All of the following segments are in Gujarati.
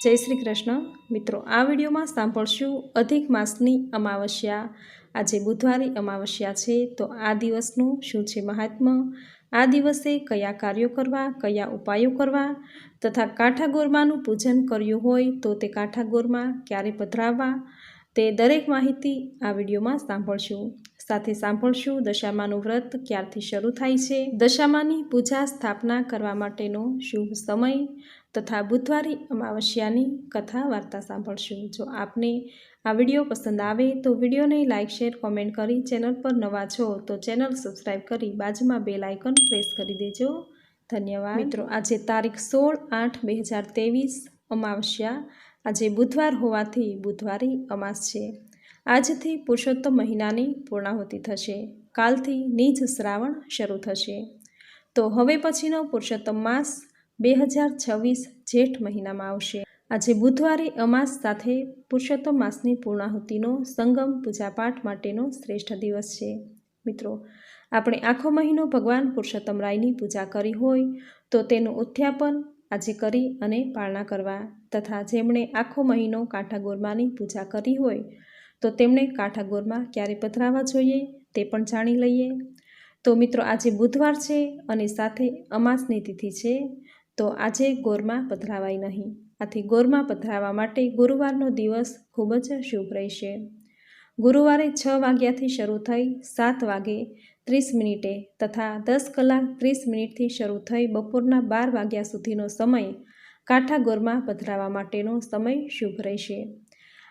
જય શ્રી કૃષ્ણ. મિત્રો, આ વિડીયોમાં સાંભળશું અધિક માસની અમાવસ્યા. આજે બુધવારી અમાવસ્યા છે, તો આ દિવસનું શું છે મહાત્મ્ય આ દિવસે કયા કાર્યો કરવા, કયા ઉપાયો કરવા તથા કાંઠા ગોરમાનું પૂજન કર્યું હોય તો તે કાંઠા ગોરમાં ક્યારે પધરાવવા તે દરેક માહિતી આ વિડીયોમાં સાંભળશું. સાથે સાંભળશું દશામાનું વ્રત ક્યારથી શરૂ થાય છે, દશામાની પૂજા સ્થાપના કરવા માટેનો શુભ સમય તથા બુધવારી અમાવસ્યાની કથા વાર્તા સાંભળશું. જો આપને આ વીડિયો પસંદ આવે તો વિડીયોને લાઇક, શેર, કોમેન્ટ કરી ચેનલ પર નવા છો તો ચેનલ સબસ્ક્રાઈબ કરી બાજુમાં બે લાઇકન પ્રેસ કરી દેજો. ધન્યવાદ. મિત્રો, આજે તારીખ સોળ આઠ બે હજાર ત્રેવીસ અમાવસ્યા. આજે બુધવાર હોવાથી બુધવારી અમાસ છે. આજથી પુરુષોત્તમ મહિનાની પૂર્ણાહુતિ થશે. કાલથી નીજ શ્રાવણ શરૂ થશે. તો હવે પછીનો પુરુષોત્તમ માસ બે હજાર છવ્વીસ જેઠ મહિનામાં આવશે. આજે બુધવારે અમાસ સાથે પુરુષોત્તમ માસની પૂર્ણાહુતિનો સંગમ પૂજાપાઠ માટેનો શ્રેષ્ઠ દિવસ છે. મિત્રો, આપણે આખો મહિનો ભગવાન પુરુષોત્તમ રાયની પૂજા કરી હોય તો તેનું ઉત્થાપન આજે કરી અને પાળના કરવા તથા જેમણે આખો મહિનો કાંઠાગોરમાની પૂજા કરી હોય તો તેમણે કાંઠાગોરમાં ક્યારે પધરાવા જોઈએ તે પણ જાણી લઈએ. તો મિત્રો, આજે બુધવાર છે અને સાથે અમાસની તિથિ છે. તો આજે ગોરમાં પધરાવાય નહીં. આથી ગોરમાં પધરાવા માટે ગુરુવારનો દિવસ ખૂબ જ શુભ રહેશે. ગુરુવારે છ વાગ્યાથી શરૂ થઈ સાત વાગે ત્રીસ મિનિટે તથા દસ કલાક ત્રીસ મિનિટથી શરૂ થઈ બપોરના બાર વાગ્યા સુધીનો સમય કાંઠા ગોરમાં પધરાવા માટેનો સમય શુભ રહેશે.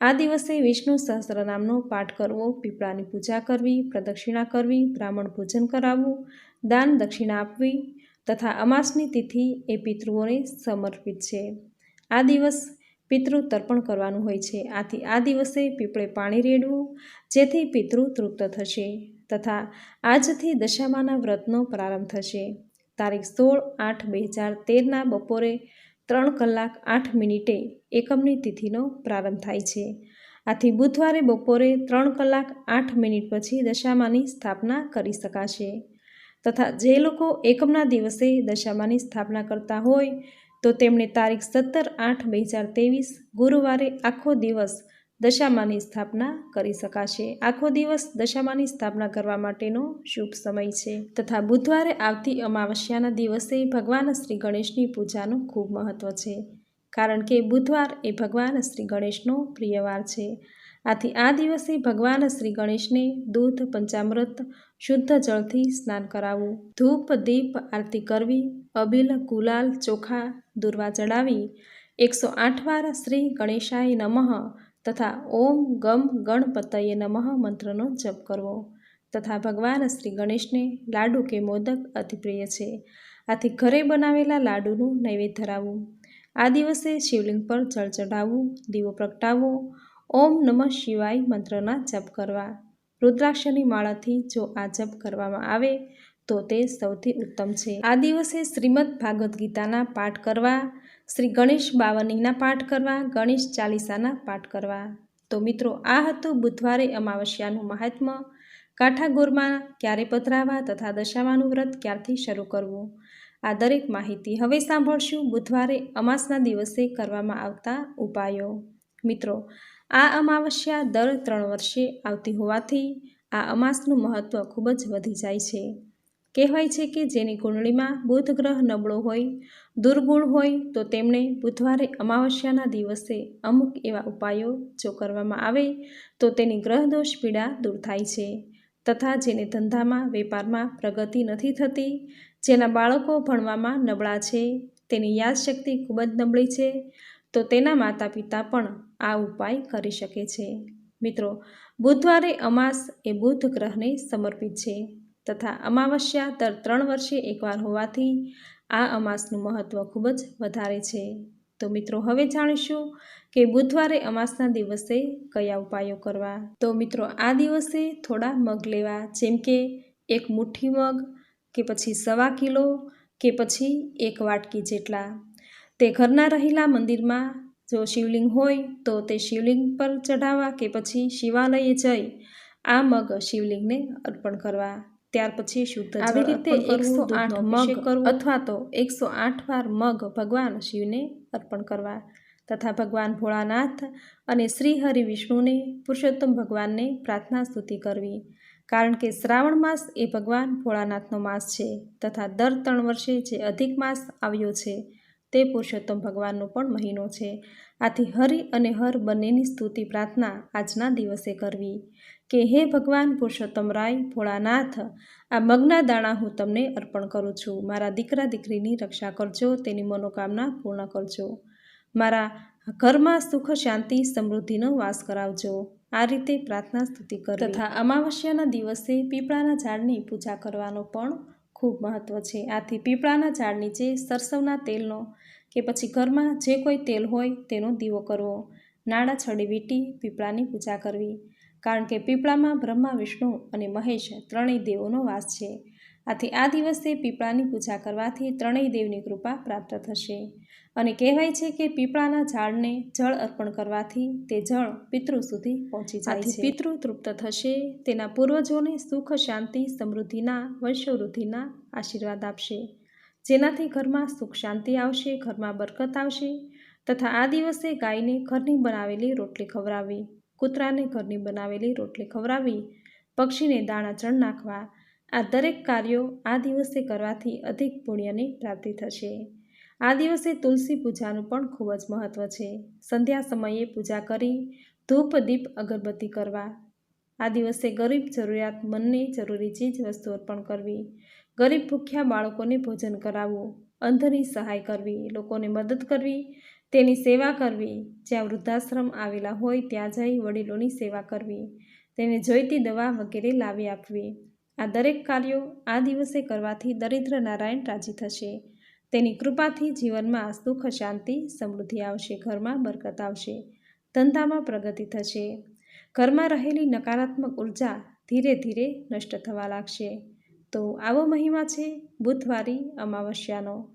આ દિવસે વિષ્ણુ સહસ્રનામનો પાઠ કરવો, પીપળાની પૂજા કરવી, પ્રદક્ષિણા કરવી, બ્રાહ્મણ ભોજન કરાવવું, દાન દક્ષિણા આપવી તથા અમાસની તિથિ એ પિતૃઓને સમર્પિત છે. આ દિવસ પિતૃ તર્પણ કરવાનું હોય છે. આથી આ દિવસે પીપળે પાણી રેડવું, જેથી પિતૃ તૃપ્ત થશે તથા આજથી દશામાના વ્રતનો પ્રારંભ થશે. તારીખ સોળ આઠ બે હજાર તેરના બપોરે ત્રણ કલાક આઠ મિનિટે એકમની તિથિનો પ્રારંભ થાય છે. આથી બુધવારે બપોરે ત્રણ કલાક આઠ મિનિટ પછી દશામાની સ્થાપના કરી શકાશે. તથા જે લોકો એકમના દિવસે દશામાની સ્થાપના કરતા હોય, તો તેમણે તારીખ સત્તર આઠ બે હજાર ત્રેવીસ ગુરુવારે આખો દિવસ દશામાની સ્થાપના કરી શકાશે. આખો દિવસ દશામાની સ્થાપના કરવા માટેનો શુભ સમય છે. તથા બુધવારે આવતી અમાવસ્યાના દિવસે ભગવાન શ્રી ગણેશની પૂજાનું ખૂબ મહત્ત્વ છે, કારણ કે બુધવાર એ ભગવાન શ્રી ગણેશનો પ્રિયવાર છે. આથી આ દિવસે ભગવાન શ્રી ગણેશને દૂધ, પંચામૃત શુદ્ધ જળથી સ્નાન કરાવવું ધૂપ, દીપ, આરતી કરવી. અબિલ, ગુલાલ, ચોખા, દુર્વા ચડાવી. એકસો આઠ વાર શ્રી ગણેશાય નમઃ તથા ઓમ ગમ ગણપતયે નમઃ મંત્રનો જપ કરવો. તથા ભગવાન શ્રી ગણેશને લાડુ કે મોદક અતિપ્રિય છે. આથી ઘરે બનાવેલા લાડુનું નૈવેદ્ય ધરાવવું આ દિવસે શિવલિંગ પર જળ ચઢાવવું દીવો પ્રગટાવવો. ઓમ નમઃ શિવાય મંત્રના જપ કરવા. રુદ્રાક્ષની માળાથી જો આ જપ કરવામાં આવે, તો તે સૌથી ઉત્તમ છે. આ દિવસે શ્રીમદ ભાગવદ્ ગીતાના પાઠ કરવા, શ્રી ગણેશ બાવનીના પાઠ કરવા, ગણેશ ચાલીસાના પાઠ કરવા. તો મિત્રો, આ હતું બુધવારે અમાવસ્યાનું મહાત્મ્ય. કાંઠાગોરમાં ક્યારે પધરાવા તથા દશામાનું વ્રત ક્યારથી શરૂ કરવું? આ દરેક માહિતી હવે સાંભળશું બુધવારે અમાસના દિવસે કરવામાં આવતા ઉપાયો. મિત્રો આ અમાવસ્યા દર ત્રણ વર્ષે આવતી હોવાથી આ અમાસનું મહત્ત્વ ખૂબ જ વધી જાય છે. કહેવાય છે કે જેની કુંડળીમાં બુધ ગ્રહ નબળો હોય, દુર્ગુણ હોય, તો તેમણે બુધવારે અમાવસ્યાના દિવસે અમુક એવા ઉપાયો જો કરવામાં આવે, તો તેની ગ્રહદોષ પીડા દૂર થાય છે, તથા જેને ધંધામાં, વેપારમાં પ્રગતિ નથી થતી, જેના બાળકો ભણવામાં નબળા છે, તેની યાદશક્તિ ખૂબ જ નબળી છે, તો તેના માતા પિતા પણ આ ઉપાય કરી શકે છે. મિત્રો, બુધવારે અમાસ એ બુધ ગ્રહને સમર્પિત છે તથા અમાવસ્યા દર ત્રણ વર્ષે એકવાર હોવાથી આ અમાસનું મહત્ત્વ ખૂબ જ વધારે છે. તો મિત્રો, હવે જાણીશું કે બુધવારે અમાસના દિવસે કયા ઉપાયો કરવા. તો મિત્રો, આ દિવસે થોડા મગ લેવા, જેમ કે એક મુઠ્ઠી મગ, કે પછી સવા કિલો, કે પછી એક વાટકી જેટલા. તે ઘરના રહેલા મંદિરમાં જો શિવલિંગ હોય તો તે શિવલિંગ પર ચઢાવવા કે પછી શિવાલયે જઈ આ મગ શિવલિંગને અર્પણ કરવા. ત્યાર પછી શુદ્ધ આવી રીતે એકસો આઠ મગ કરવું અથવા તો એકસો આઠ વાર મગ ભગવાન શિવને અર્પણ કરવા તથા ભગવાન ભોળાનાથ અને શ્રી હરિ વિષ્ણુને પુરુષોત્તમ ભગવાનને પ્રાર્થના સ્તુતિ કરવી. કારણ કે શ્રાવણ માસ એ ભગવાન ભોળાનાથનો માસ છે તથા દર ત્રણ વર્ષે જે અધિક માસ આવ્યો છે તે પુરુષોત્તમ ભગવાનનો પણ મહિનો છે. આથી હરિ અને હર બંનેની સ્તુતિ પ્રાર્થના આજના દિવસે કરવી. કે હે ભગવાન પુરુષોત્તમ રાય, ભોળાનાથ, આ મગના દાણા હું તમને અર્પણ કરું છું. મારા દીકરા દીકરીની રક્ષા કરજો, તેની મનોકામના પૂર્ણ કરજો. મારા ઘરમાં સુખ, શાંતિ, સમૃદ્ધિનો વાસ કરાવજો. આ રીતે પ્રાર્થના સ્તુતિ કરો તથા અમાવસ્યાના દિવસે પીપળાના ઝાડની પૂજા કરવાનો પણ ખૂબ મહત્ત્વ છે. આથી પીપળાના ઝાડ નીચે સરસવના તેલનો કે પછી ઘરમાં જે કોઈ તેલ હોય તેનો દીવો કરવો. નાણાં છડી વીંટી પીપળાની પૂજા કરવી. કારણ કે પીપળામાં બ્રહ્મા, વિષ્ણુ અને મહેશ ત્રણેય દેવોનો વાસ છે. આથી આ દિવસે પીપળાની પૂજા કરવાથી ત્રણેય દેવની કૃપા પ્રાપ્ત થશે. અને કહેવાય છે કે પીપળાના ઝાડને જળ અર્પણ કરવાથી તે જળ પિતૃ સુધી પહોંચી જાય છે. પિતૃ તૃપ્ત થશે તેના પૂર્વજોને સુખ શાંતિ સમૃદ્ધિના વંશવૃદ્ધિના આશીર્વાદ આપશે. જેનાથી ઘરમાં સુખ શાંતિ આવશે ઘરમાં બરકત આવશે તથા આ દિવસે ગાયને ઘરની બનાવેલી રોટલી ખવડાવવી કૂતરાને ઘરની બનાવેલી રોટલી ખવડાવવી પક્ષીને દાણા ચણ નાખવા આ દરેક કાર્યો આ દિવસે કરવાથી અધિક પુણ્યની પ્રાપ્તિ થશે. આ દિવસે તુલસી પૂજાનું પણ ખૂબ જ મહત્ત્વ છે. સંધ્યા સમયે પૂજા કરી, ધૂપ, દીપ, અગરબત્તી કરવા. આ દિવસે ગરીબ જરૂરિયાતમંદને જરૂરી ચીજ વસ્તુ અર્પણ કરવી. ગરીબ ભૂખ્યા બાળકોને ભોજન કરાવવું. અંધની સહાય કરવી. લોકોને મદદ કરવી. તેની સેવા કરવી. જ્યાં વૃદ્ધાશ્રમ આવેલા હોય ત્યાં જઈ વડીલોની સેવા કરવી. તેને જોઈતી દવા વગેરે લાવી આપવી. આ દરેક કાર્યો આ દિવસે કરવાથી દરિદ્ર નારાયણ રાજી થશે. તેની કૃપાથી જીવનમાં સુખ શાંતિ, સમૃદ્ધિ આવશે, ઘરમાં બરકત આવશે, ધંધામાં પ્રગતિ થશે. ઘરમાં રહેલી નકારાત્મક ઊર્જા ધીરે ધીરે નષ્ટ થવા લાગશે. તો આવો મહિમા છે બુધવારી અમાવસ્યાનો.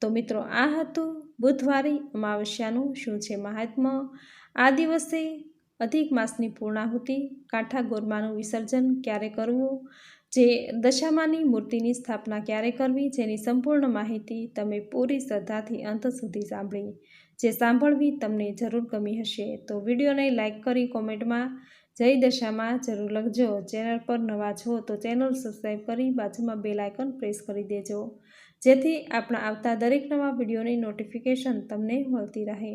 તો મિત્રો, આ હતું બુધવારી અમાવસ્યાનું શું છે મહાત્મ્ય? આ દિવસે અધિક માસની પૂર્ણાહુતિ, કાંઠા ગોરમાનું વિસર્જન ક્યારે કરવું? જે દશામાની મૂર્તિની સ્થાપના ક્યારે કરવી જેની સંપૂર્ણ માહિતી તમે પૂરી શ્રદ્ધાથી અંત સુધી સાંભળી. જે સાંભળવી તમને જરૂર ગમી હશે તો વિડીયોને લાઇક કરી કોમેન્ટમાં જય દશામાં જરૂર લખજો. ચેનલ પર નવા છો તો ચેનલ સબસ્ક્રાઈબ કરી બાજુમાં બેલ આઇકન પ્રેસ કરી દેજો. જેથી આપણા આવતા દરેક નવા વિડીયોની નોટિફિકેશન તમને મળતી રહે.